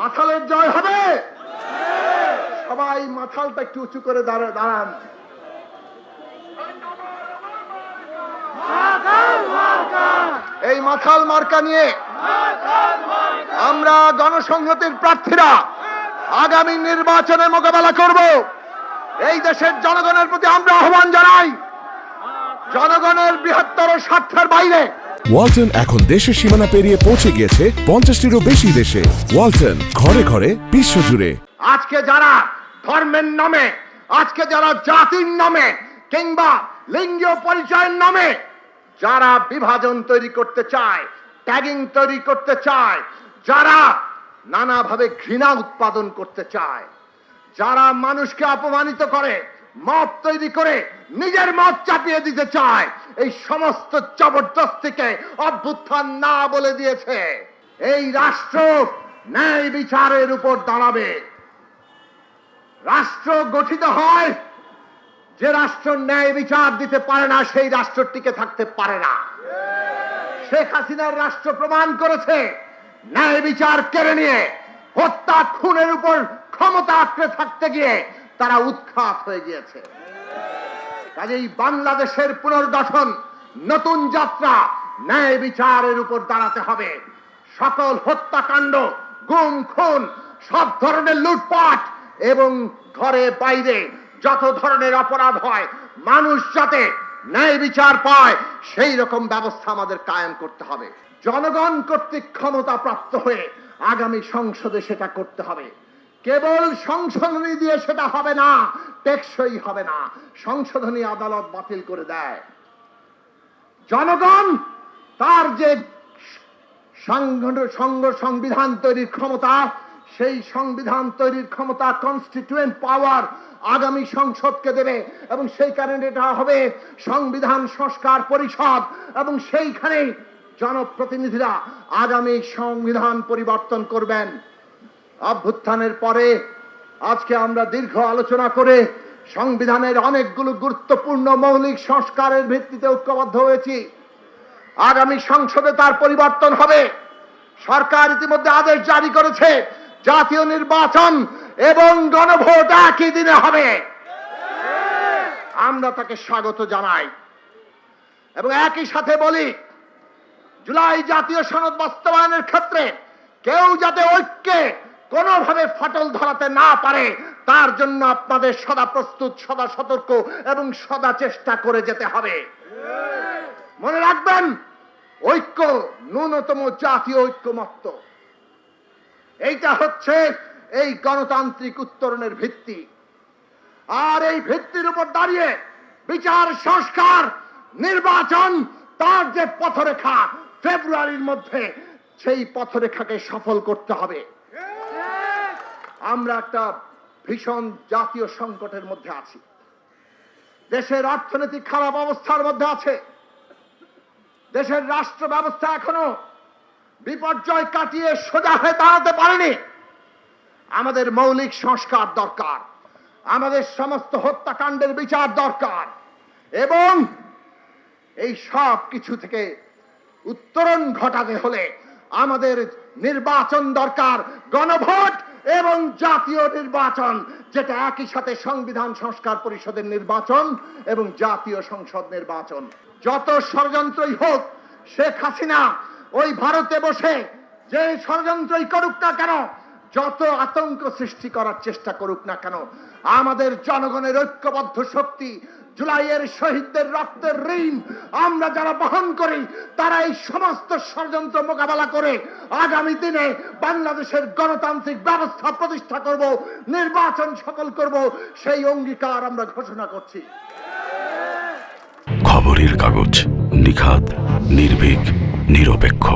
মাথালের জয় হবে। সবাই মাথালটা একটু উঁচু করে দাঁড়া দাঁড়ান। এই মাথাল মার্কা নিয়ে আমরা গণসংহতির প্রার্থীরা আগামী নির্বাচনে মোকাবেলা করব। এই দেশের জনগণের প্রতি আমরা আহ্বান জানাই। জনগণের বৃহত্তর স্বার্থের বাইরে ওয়ালটন এখন দেশের সীমানা পেরিয়ে পৌঁছে গিয়েছে পঞ্চাশটিরও বেশি দেশে। ওয়ালটন, ঘরে ঘরে, বিশ্ব জুড়ে। আজকে যারা ধর্মের নামে, আজকে যারা জাতির নামে কিংবা লিঙ্গীয় পরিচয়ের নামে যারা বিভাজন তৈরি করতে চায় ট্যাগিং তৈরি করতে চায়, যারা নানাভাবে ঘৃণা উৎপাদন করতে চায়, যারা মানুষকে অপমানিত করে মত তৈরি করে নিজের মত চাপিয়ে দিতে চায়। এই সমস্ত জবরদস্তিকে অভ্যুত্থান না বলে দিয়েছে। এই রাষ্ট্র ন্যায় বিচারের উপর দাঁড়াবে। রাষ্ট্র গঠিত হয়, যে রাষ্ট্র ন্যায় বিচার দিতে পারে না, সেই রাষ্ট্র টিকে থাকতে পারে না। শেখ হাসিনার রাষ্ট্র প্রমাণ করেছে, ন্যায় বিচার কেড়ে নিয়ে হত্যা, খুনের উপর ক্ষমতা আঁকড়ে থাকতে গিয়ে তারা উৎখাত হয়ে গিয়েছে। কাজেই বাংলাদেশের পুনর্গঠন, নতুন যাত্রা ন্যায় বিচারের উপর দাঁড়াতে হবে। সকল হত্যাকাণ্ড, গুম, খুন, সব ধরনের লুটপাট এবং ঘরে বাইরে যত ধরনের অপরাধ হয়, মানুষ যাতে ন্যায় বিচার পায়, সেই রকম ব্যবস্থা আমাদের কায়েম করতে হবে। জনগণ কর্তৃক ক্ষমতা প্রাপ্ত হয়ে আগামী সংসদে সেটা করতে হবে। কেবল সংশোধনী দিয়ে সেটা হবে না, টেকসই হবে না। সংশোধনী আদালত বাতিল করে দেয়। জনগণ তার যে সংঘ সংবিধান তৈরির ক্ষমতা, সেই সংবিধান তৈরির ক্ষমতা কনস্টিটিউয়েন্ট পাওয়ার আগামী সংসদকে দেবে এবং সেই কারণে এটা হবে সংবিধান সংস্কার পরিষদ এবং সেইখানে জনপ্রতিনিধিরা আগামী সংবিধান পরিবর্তন করবেন। অভ্যুত্থানের পরে আজকে আমরা দীর্ঘ আলোচনা করে সংবিধানের অনেকগুলো গুরুত্বপূর্ণ মৌলিক সংস্কারের ভিত্তিতে ঐক্যবদ্ধ হয়েছি। আগামী সংসদে তার পরিবর্তন হবে। সরকার ইতিমধ্যে আদেশ জারি করেছে, জাতীয় নির্বাচন এবং গণভোট একই দিনে হবে। আমরা তাকে স্বাগত জানাই এবং একই সাথে বলি, জুলাই জাতীয় সনদ বাস্তবায়নের ক্ষেত্রে কেউ যাতে ঐক্যে কোনোভাবে ফাটল ধরাতে না পারে, তার জন্য আপনাদের সদা প্রস্তুত, সদা সতর্ক এবং সদা চেষ্টা করে যেতে হবে। মনে রাখবেন, ঐক্য ন্যূনতম জাতীয় ঐক্যমত্য। এইটা হচ্ছে এই গণতান্ত্রিক উত্তরণের ভিত্তি। আর এই ভিত্তির উপর দাঁড়িয়ে বিচার, সংস্কার, নির্বাচন, তার যে পথরেখা, ফেব্রুয়ারির মধ্যে সেই পথরেখাকে সফল করতে হবে। আমরা একটা ভীষণ জাতীয় সংকটের মধ্যে আছি। দেশের অর্থনৈতিক খারাপ অবস্থার মধ্যে আছে। দেশের রাষ্ট্র ব্যবস্থা এখনও বিপর্যয় কাটিয়ে সোজা হয়ে দাঁড়াতে পারেনি। আমাদের মৌলিক সংস্কার দরকার। আমাদের সমস্ত হত্যাকাণ্ডের বিচার দরকার। এবং এই সব কিছু থেকে উত্তরণ ঘটাতে হলে আমাদের নির্বাচন দরকার। গণভোট এবং জাতীয় নির্বাচন, যেটা একই সাথে সংবিধান সংস্কার পরিষদের নির্বাচন এবং জাতীয় সংসদ নির্বাচন। যত ষড়যন্ত্রই হোক, শেখ হাসিনা ওই ভারতে বসে যে ষড়যন্ত্রই করুক না কেন, যত আতঙ্ক সৃষ্টি করার চেষ্টা করুক না কেন, আমাদের জনগণের ঐক্যবদ্ধ শক্তি জুলাইয়ের শহীদদের রক্তের ঋণ আমরা যারা বহন করি, তারা এই সমস্ত ষড়যন্ত্র মোকাবেলা করে আগামী দিনে বাংলাদেশের গণতান্ত্রিক ব্যবস্থা প্রতিষ্ঠা করব, নির্বাচন সফল করব, সেই অঙ্গীকার আমরা ঘোষণা করছি। খবরের কাগজ নিখাত নির্ভীক, নিরপেক্ষ।